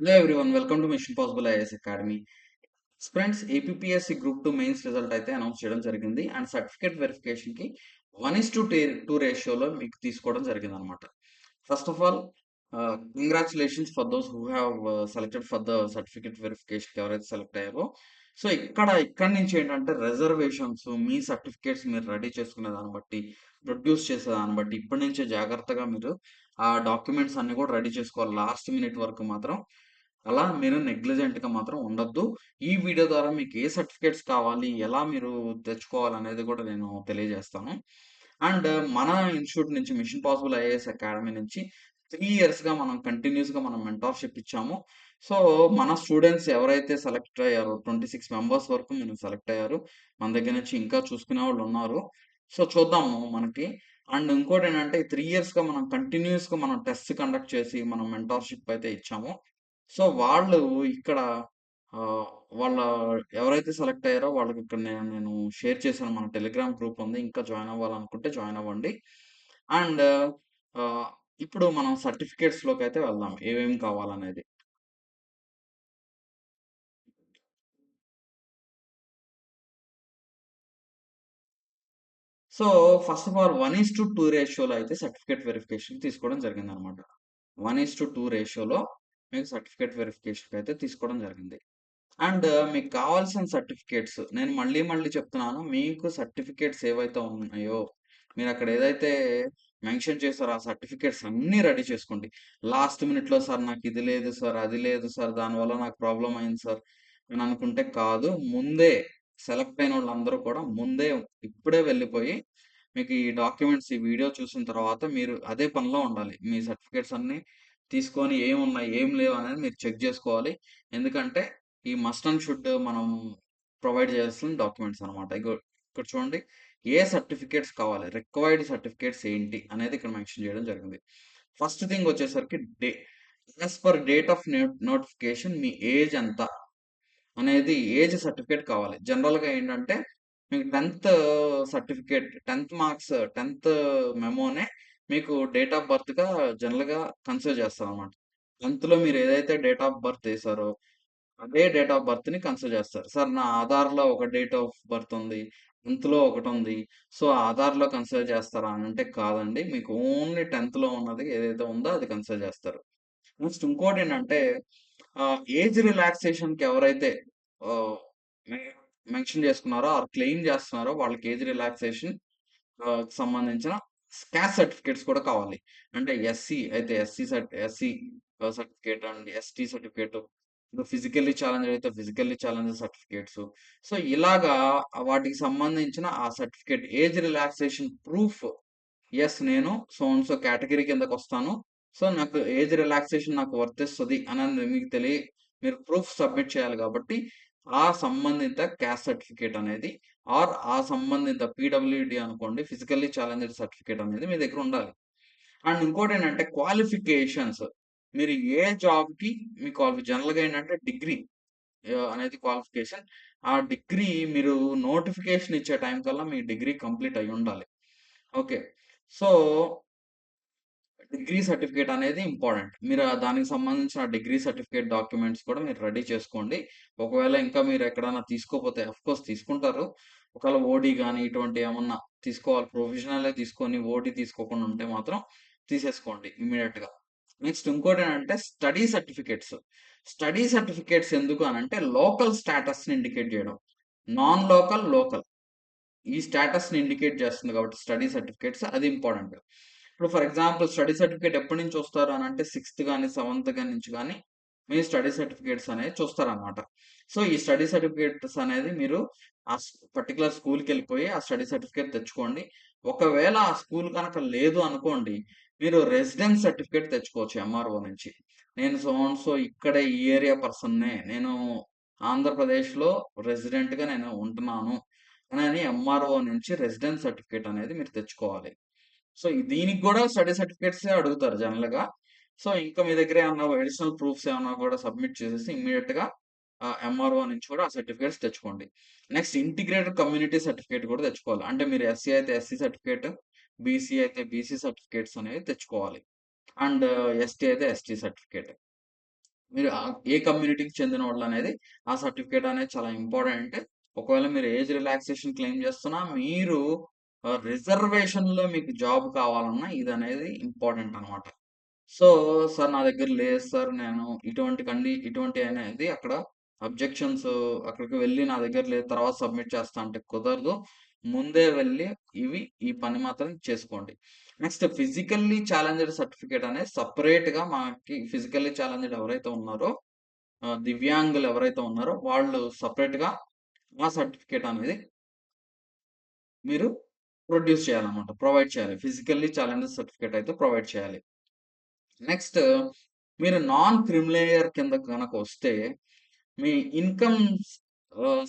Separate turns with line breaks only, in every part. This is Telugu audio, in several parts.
Hello everyone welcome to Mission Possible IAS Academy friends APSC group two mains result అయితే అనౌన్స్ చేయడం జరిగింది. అండ్ సర్టిఫికేట్ వెరిఫికేషన్కి వన్ ఇస్ టు టూ రేషియోలో మీకు తీసుకోవడం జరిగింది అనమాట first of all congratulations for those who have selected for the certificate verification ఎవరైతే సెలెక్ట్ అయ్యారో. సో ఇక్కడ ఇక్కడ నుంచి ఏంటంటే రిజర్వేషన్స్ మీ సర్టిఫికేట్స్ మీరు రెడీ చేసుకునే దాన్ని బట్టి ప్రొడ్యూస్ చేసే దాన్ని బట్టి ఇప్పటి నుంచే జాగ్రత్తగా మీరు ఆ డాక్యుమెంట్స్ అన్ని కూడా రెడీ చేసుకోవాలి. లాస్ట్ మినిట్ వరకు మాత్రం అలా మీరు నెగ్లిజెంట్గా మాత్రం ఉండొద్దు. ఈ వీడియో ద్వారా మీకు ఏ సర్టిఫికేట్స్ కావాలి ఎలా మీరు తెచ్చుకోవాలి అనేది కూడా నేను తెలియజేస్తాను. అండ్ మన ఇన్స్టిట్యూట్ నుంచి మిషన్ పాసిబుల్ ఐఏఎస్ అకాడమీ నుంచి త్రీ ఇయర్స్గా మనం కంటిన్యూస్గా మనం మెంటార్షిప్ ఇచ్చాము. సో మన స్టూడెంట్స్ ఎవరైతే సెలెక్ట్ అయ్యారో ట్వంటీ సిక్స్ మెంబర్స్ వరకు మనం సెలెక్ట్ అయ్యారు. మన దగ్గర నుంచి ఇంకా చూసుకునే వాళ్ళు ఉన్నారు. సో చూద్దాము మనకి అండ్ ఇంకోటి ఏంటంటే త్రీ ఇయర్స్గా మనం కంటిన్యూస్గా మనం టెస్ట్ కండక్ట్ చేసి మనం మెంటార్షిప్ అయితే ఇచ్చాము. సో వాళ్ళు ఇక్కడ వాళ్ళ ఎవరైతే సెలెక్ట్ అయ్యారో వాళ్ళకి ఇక్కడ నేను నేను షేర్ చేశాను. మన టెలిగ్రామ్ గ్రూప్ ఉంది. ఇంకా జాయిన్ అవ్వాలనుకుంటే జాయిన్ అవ్వండి. అండ్ ఇప్పుడు మనం సర్టిఫికేట్స్లోకి అయితే వెళ్దాం. ఏమేమి కావాలనేది. So first of all one is to two రేషియోలో అయితే సర్టిఫికేట్ వెరిఫికేషన్ తీసుకోవడం జరిగింది అనమాట వన్ ఈస్ టు టూ రేషియోలో మీకు సర్టిఫికేట్ వెరిఫికేషన్ అయితే తీసుకోవడం జరిగింది. అండ్ మీకు కావాల్సిన సర్టిఫికేట్స్ నేను మళ్ళీ మళ్ళీ చెప్తున్నాను మీకు సర్టిఫికేట్స్ ఏవైతే ఉన్నాయో మీరు అక్కడ ఏదైతే మెన్షన్ చేశారో ఆ సర్టిఫికేట్స్ అన్నీ రెడీ చేసుకోండి. లాస్ట్ మినిట్లో సార్ నాకు ఇది లేదు సార్ అది లేదు సార్ దానివల్ల నాకు ప్రాబ్లం అయింది సార్ అని అనుకుంటే కాదు ముందే సెలెక్ట్ అయిన వాళ్ళందరూ కూడా ముందే ఇప్పుడే వెళ్ళిపోయి మీకు ఈ డాక్యుమెంట్స్ ఈ వీడియో చూసిన తర్వాత మీరు అదే పనిలో ఉండాలి. మీ సర్టిఫికేట్స్ అన్ని తీసుకొని ఏం ఉన్నాయి ఏం లేవు అనేది మీరు చెక్ చేసుకోవాలి. ఎందుకంటే ఈ మస్ట్ అండ్ షుడ్ మనం ప్రొవైడ్ చేయాల్సిన డాక్యుమెంట్స్ అనమాట ఇక్కడ చూడండి ఏ సర్టిఫికేట్స్ కావాలి రిక్వైర్డ్ సర్టిఫికేట్స్ ఏంటి అనేది ఇక్కడ మెన్షన్ చేయడం జరిగింది. ఫస్ట్ థింగ్ వచ్చేసరికి day as per date of notification me age ఎంత అనేది ఏజ్ సర్టిఫికేట్ కావాలి. జనరల్గా ఏంటంటే మీకు tenth certificate tenth marks tenth మెమోనే మీకు డేట్ ఆఫ్ బర్త్గా జనరల్గా కన్సిడర్ చేస్తారు అనమాట టెన్త్లో మీరు ఏదైతే డేట్ ఆఫ్ బర్త్ వేసారో అదే డేట్ ఆఫ్ బర్త్ని కన్సిడర్ చేస్తారు. సార్ నా ఆధార్లో ఒక డేట్ ఆఫ్ బర్త్ ఉంది టెన్త్లో ఒకటి ఉంది. సో ఆధార్లో కన్సిడర్ చేస్తారా అని అంటే కాదండి. మీకు ఓన్లీ టెన్త్లో ఉన్నది ఏదైతే ఉందో అది కన్సిడర్ చేస్తారు. నెక్స్ట్ ఇంకోటి ఏంటంటే ఏజ్ రిలాక్సేషన్కి ఎవరైతే మెన్షన్ చేసుకున్నారో ఆర్ క్లెయిమ్ చేస్తున్నారో వాళ్ళకి ఏజ్ రిలాక్సేషన్ సంబంధించిన క్యాస్ట్ సర్టిఫికేట్స్ కూడా కావాలి. అంటే ఎస్సీ అయితే SC SC certificate and ST certificate physically challenge అయితే ఫిజికల్లీ ఛాలెంజ్ సర్టిఫికేట్స్. సో ఇలాగా వాటికి సంబంధించిన ఆ certificate age relaxation proof as నేను సో సో కేటగిరీ కిందకి వస్తాను సో నాకు ఏజ్ రిలాక్సేషన్ నాకు వర్తిస్తుంది అనేది మీకు తెలియ మీరు ప్రూఫ్ సబ్మిట్ చేయాలి కాబట్టి ఆ సంబంధిత క్యాస్ట్ సర్టిఫికేట్ అనేది ఆర్ ఆ సంబంధిత పీడబ్ల్యూడి అనుకోండి ఫిజికల్లీ ఛాలెంజ్డ్ సర్టిఫికేట్ అనేది మీ దగ్గర ఉండాలి. అండ్ ఇంకోటి ఏంటంటే క్వాలిఫికేషన్స్ మీరు ఏ జాబ్కి మీ క్వాలిఫి జనరల్గా ఏంటంటే డిగ్రీ అనేది క్వాలిఫికేషన్ ఆ డిగ్రీ మీరు నోటిఫికేషన్ ఇచ్చే టైం కల్లా మీ డిగ్రీ కంప్లీట్ అయి ఉండాలి ఓకే. సో డిగ్రీ సర్టిఫికేట్ అనేది ఇంపార్టెంట్. మీరు దానికి సంబంధించిన డిగ్రీ సర్టిఫికేట్ డాక్యుమెంట్స్ కూడా మీరు రెడీ చేసుకోండి. ఒకవేళ ఇంకా మీరు ఎక్కడైనా తీసుకోకపోతే కోర్స్ తీసుకుంటారు. ఒకవేళ ఓడి కానీ ఇటువంటి ఏమన్నా తీసుకోవాలి ప్రొఫెషనల్ తీసుకొని ఓడి తీసుకోకుండా ఉంటే మాత్రం తీసేసుకోండి ఇమీడియట్గా నెక్స్ట్ ఇంకోటి ఏంటంటే స్టడీ సర్టిఫికేట్స్. స్టడీ సర్టిఫికేట్స్ ఎందుకు అని అంటే లోకల్ స్టేటస్ని ఇండికేట్ చేయడం. Non local local. ఈ స్టేటస్ని ఇండికేట్ చేస్తుంది కాబట్టి స్టడీ సర్టిఫికేట్స్ అది ఇంపార్టెంట్. ఇప్పుడు ఫర్ ఎగ్జాంపుల్ స్టడీ సర్టిఫికేట్ ఎప్పటి నుంచి వస్తారు అని అంటే సిక్స్త్ కానీ సెవెంత్ కానీ నుంచి కానీ మీ స్టడీ సర్టిఫికేట్స్ అనేది చూస్తారనమాట సో ఈ స్టడీ సర్టిఫికేట్స్ అనేది మీరు ఆ పర్టికులర్ స్కూల్కి వెళ్ళిపోయి ఆ స్టడీ సర్టిఫికేట్ తెచ్చుకోండి. ఒకవేళ ఆ స్కూల్ కనుక లేదు అనుకోండి మీరు రెసిడెన్స్ సర్టిఫికేట్ తెచ్చుకోవచ్చు ఎంఆర్ఓ నుంచి. నేను సో సో ఇక్కడ ఈ ఏరియా పర్సన్నే నేను ఆంధ్రప్రదేశ్లో రెసిడెంట్గా నేను ఉంటున్నాను. అని ఎంఆర్ఓ నుంచి రెసిడెన్స్ సర్టిఫికేట్ అనేది మీరు తెచ్చుకోవాలి. సో దీనికి కూడా స్టడీ సర్టిఫికేట్స్ అడుగుతారు జనరల్గా సో ఇంకా మీ దగ్గర ఏమన్నా అడిషనల్ ప్రూఫ్స్ ఏమన్నా కూడా సబ్మిట్ చేసేసి ఇమ్మీడియట్గా ఎంఆర్ఓ నుంచి కూడా ఆ సర్టిఫికేట్స్ తెచ్చుకోండి. నెక్స్ట్ ఇంటిగ్రేటెడ్ కమ్యూనిటీ సర్టిఫికేట్ కూడా తెచ్చుకోవాలి. అంటే మీరు ఎస్సీ అయితే ఎస్సీ సర్టిఫికేట్ బీసీ అయితే బీసీ సర్టిఫికేట్స్ అనేవి తెచ్చుకోవాలి. అండ్ ఎస్టీ అయితే ఎస్టీ సర్టిఫికేట్ మీరు ఏ కమ్యూనిటీకి చెందిన వాళ్ళు అనేది ఆ సర్టిఫికేట్ అనేది చాలా ఇంపార్టెంట్ ఒకవేళ మీరు ఏజ్ రిలాక్సేషన్ క్లెయిమ్ చేస్తున్నా మీరు రిజర్వేషన్లో మీకు జాబ్ కావాలన్నా ఇది అనేది ఇంపార్టెంట్ అనమాట సో సార్ నా దగ్గర లేదు సార్ నేను ఇటువంటి కండి ఇటువంటి అనేది అక్కడ అబ్జెక్షన్స్ అక్కడికి వెళ్ళి నా దగ్గర లేదు తర్వాత సబ్మిట్ చేస్తా అంటే కుదరదు. ముందే వెళ్ళి ఇవి ఈ పని మాత్రం చేసుకోండి. నెక్స్ట్ ఫిజికల్లీ ఛాలెంజ్డ్ సర్టిఫికేట్ అనేది సపరేట్గా మనకి ఫిజికల్లీ ఛాలెంజ్డ్ ఎవరైతే ఉన్నారో దివ్యాంగులు ఎవరైతే ఉన్నారో వాళ్ళు సపరేట్గా ఆ సర్టిఫికేట్ అనేది మీరు ప్రొడ్యూస్ చేయాలన్నమాట. ప్రొవైడ్ చేయాలి. ఫిజికల్లీ ఛాలెంజెస్ సర్టిఫికేట్ అయితే ప్రొవైడ్ చేయాలి. నెక్స్ట్ మీరు నాన్ క్రిమిలేయర్ కింద కనుక వస్తే మీ ఇన్కమ్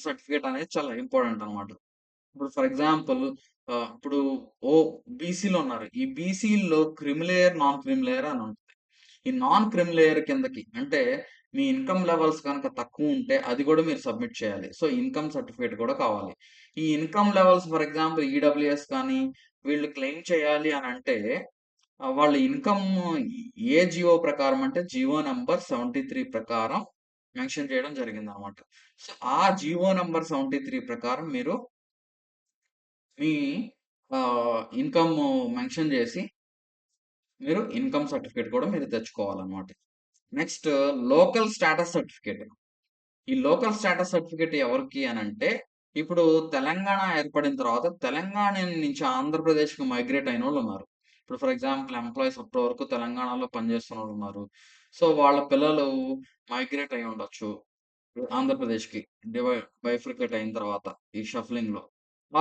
సర్టిఫికేట్ అనేది చాలా ఇంపార్టెంట్ అనమాట ఇప్పుడు ఫర్ ఎగ్జాంపుల్ ఇప్పుడు ఓ బీసీలో ఉన్నారు. ఈ బీసీలో క్రిమిలేయర్ నాన్ క్రిమిలేయర్ అని ఉంటుంది. ఈ నాన్ క్రిమిలేయర్ కిందకి అంటే మీ ఇన్కమ్ లెవెల్స్ కనుక తక్కువ ఉంటే అది కూడా మీరు సబ్మిట్ చేయాలి. సో ఇన్కమ్ సర్టిఫికేట్ కూడా కావాలి. ఈ income levels for example EWS కానీ వీళ్ళు క్లెయిమ్ చేయాలి అని అంటే వాళ్ళ ఇన్కమ్ ఏ జియో ప్రకారం అంటే జియో నెంబర్ సెవెంటీ త్రీ ప్రకారం మెన్షన్ చేయడం జరిగింది అనమాట సో ఆ జియో నెంబర్ సెవెంటీ త్రీ ప్రకారం మీరు మీ ఇన్కమ్ మెన్షన్ చేసి మీరు ఇన్కమ్ సర్టిఫికేట్ కూడా మీరు తెచ్చుకోవాలన్నమాట. Next local status certificate. ఈ లోకల్ స్టేటస్ సర్టిఫికేట్ ఎవరికి అని అంటే ఇప్పుడు తెలంగాణ ఏర్పడిన తర్వాత తెలంగాణ నుంచి ఆంధ్రప్రదేశ్కి మైగ్రేట్ అయిన వాళ్ళు ఉన్నారు. ఇప్పుడు ఫర్ ఎగ్జాంపుల్ ఎంప్లాయీస్ అప్పటి వరకు తెలంగాణలో పనిచేస్తున్న వాళ్ళు ఉన్నారు. సో వాళ్ళ పిల్లలు మైగ్రేట్ అయి ఉండొచ్చు ఆంధ్రప్రదేశ్కి డివై బైఫ్రికేట్ అయిన తర్వాత ఈ షఫ్లింగ్లో.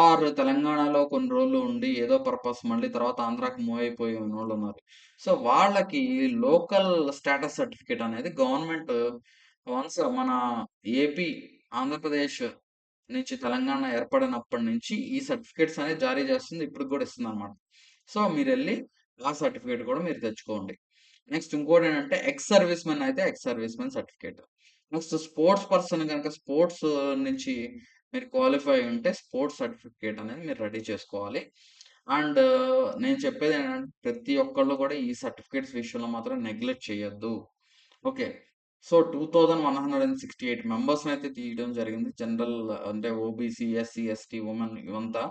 ఆరు తెలంగాణలో కొన్ని రోజులు ఉండి ఏదో పర్పస్ మళ్ళీ తర్వాత ఆంధ్రాకి మూవ్ అయిపోయి వాళ్ళు ఉన్నారు. సో వాళ్ళకి లోకల్ స్టేటస్ సర్టిఫికేట్ అనేది గవర్నమెంట్ వన్స్ మన ఏపీ ఆంధ్రప్రదేశ్ నుంచి తెలంగాణ ఏర్పడినప్పటి నుంచి ఈ సర్టిఫికేట్స్ అనేది జారీ చేస్తుంది ఇప్పుడు కూడా ఇస్తుంది అనమాట సో మీరు వెళ్ళి ఆ సర్టిఫికేట్ కూడా మీరు తెచ్చుకోండి. నెక్స్ట్ ఇంకోటి ఏంటంటే ఎక్స్ సర్వీస్ మెన్ అయితే ex service men certificate next sports person కనుక స్పోర్ట్స్ నుంచి మీరు క్వాలిఫై ఉంటే స్పోర్ట్స్ సర్టిఫికేట్ అనేది మీరు రెడీ చేసుకోవాలి. అండ్ uh, నేను చెప్పేది ఏంటంటే ప్రతి ఒక్కళ్ళు కూడా ఈ సర్టిఫికేట్స్ విషయంలో మాత్రం నెగ్లెక్ట్ చేయొద్దు. Okay so two thousand one hundred and sixty eight మెంబర్స్ని అయితే తీయడం జరిగింది. జనరల్ అంటే ఓబీసీ ఎస్సీ ఎస్టీ ఉమెన్ ఇవంతా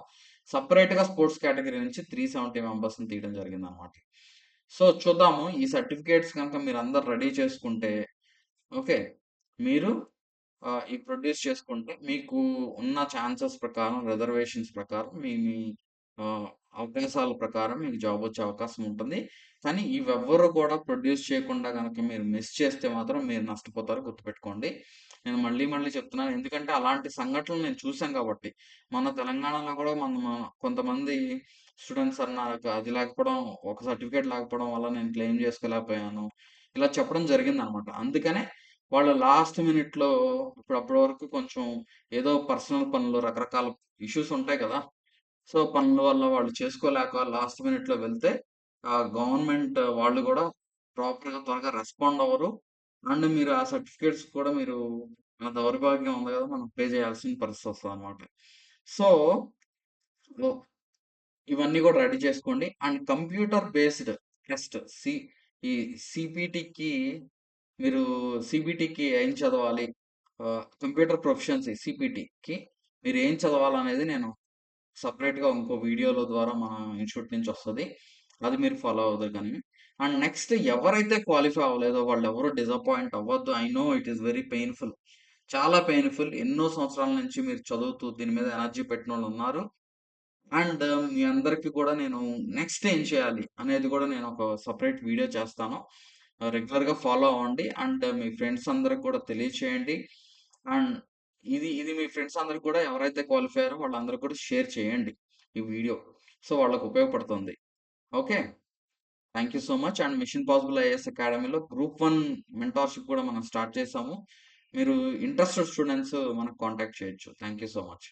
సపరేట్గా స్పోర్ట్స్ కేటగిరీ నుంచి త్రీ సెవెంటీ మెంబర్స్ని తీయడం జరిగింది అనమాట సో చూద్దాము. ఈ సర్టిఫికేట్స్ కనుక మీరు అందరు రెడీ చేసుకుంటే ఓకే మీరు ఈ ప్రొడ్యూస్ చేసుకుంటే మీకు ఉన్న ఛాన్సెస్ ప్రకారం రిజర్వేషన్స్ ప్రకారం మీ మీ అవకాశాల ప్రకారం మీకు జాబ్ వచ్చే అవకాశం ఉంటుంది. కానీ ఇవెవ్వరు కూడా ప్రొడ్యూస్ చేయకుండా కనుక మీరు మిస్ చేస్తే మాత్రం మీరు నష్టపోతారు గుర్తుపెట్టుకోండి. నేను మళ్ళీ మళ్ళీ చెప్తున్నాను. ఎందుకంటే అలాంటి సంఘటనలు నేను చూశాను కాబట్టి. మన తెలంగాణలో కూడా మన కొంతమంది స్టూడెంట్స్ అన్నారు అది లేకపోవడం ఒక సర్టిఫికేట్ లేకపోవడం వల్ల నేను క్లెయిమ్ చేసుకోలేకపోయాను. ఇలా చెప్పడం జరిగింది అనమాట అందుకనే వాళ్ళు లాస్ట్ మినిట్లో ఇప్పుడు అప్పటి వరకు కొంచెం ఏదో పర్సనల్ పనులు రకరకాల ఇష్యూస్ ఉంటాయి కదా. సో పనుల వల్ల వాళ్ళు చేసుకోలేక లాస్ట్ మినిట్లో వెళ్తే ఆ గవర్నమెంట్ వాళ్ళు కూడా ప్రాపర్గా త్వరగా రెస్పాండ్ అవ్వరు. అండ్ మీరు ఆ సర్టిఫికేట్స్ కూడా మీరు మన దౌర్భాగ్యం ఉంది కదా మనం పే చేయాల్సిన పరిస్థితి వస్తుంది అనమాట సో ఇవన్నీ కూడా రెడీ చేసుకోండి. And computer based test C ఈ సిపిటికి మీరు సిబిటికి ఏం చదవాలి? కంప్యూటర్ ప్రొఫెషన్సీ సిపిటికి మీరు ఏం చదవాలనేది నేను సపరేట్గా ఇంకో వీడియోల ద్వారా మన ఇన్స్టిట్యూట్ నుంచి వస్తుంది. అది మీరు ఫాలో అవుతారు కానీ. అండ్ నెక్స్ట్ ఎవరైతే క్వాలిఫై అవ్వలేదో వాళ్ళు ఎవరు డిసప్పాయింట్ అవ్వద్దు. I know it is very painful. చాలా పెయిన్ఫుల్. ఎన్నో సంవత్సరాల నుంచి మీరు చదువుతూ దీని మీద ఎనర్జీ పెట్టిన వాళ్ళు ఉన్నారు. అండ్ మీ అందరికి కూడా నేను నెక్స్ట్ ఏం చేయాలి అనేది కూడా నేను ఒక సపరేట్ వీడియో చేస్తాను. రెగ్యులర్గా ఫాలో అవ్వండి. అండ్ మీ ఫ్రెండ్స్ అందరికి కూడా తెలియచేయండి. అండ్ ఇది ఇది మీ ఫ్రెండ్స్ అందరికి కూడా ఎవరైతే క్వాలిఫై అయ్యారో వాళ్ళందరూ కూడా షేర్ చేయండి ఈ వీడియో సో వాళ్ళకు ఉపయోగపడుతుంది. Okay thank you so much and mission possible IAS అకాడమీలో గ్రూప్ వన్ మెంటార్షిప్ కూడా మనం స్టార్ట్ చేసాము. మీరు ఇంట్రెస్టెడ్ స్టూడెంట్స్ మనకు కాంటాక్ట్ చేయొచ్చు. Thank you so much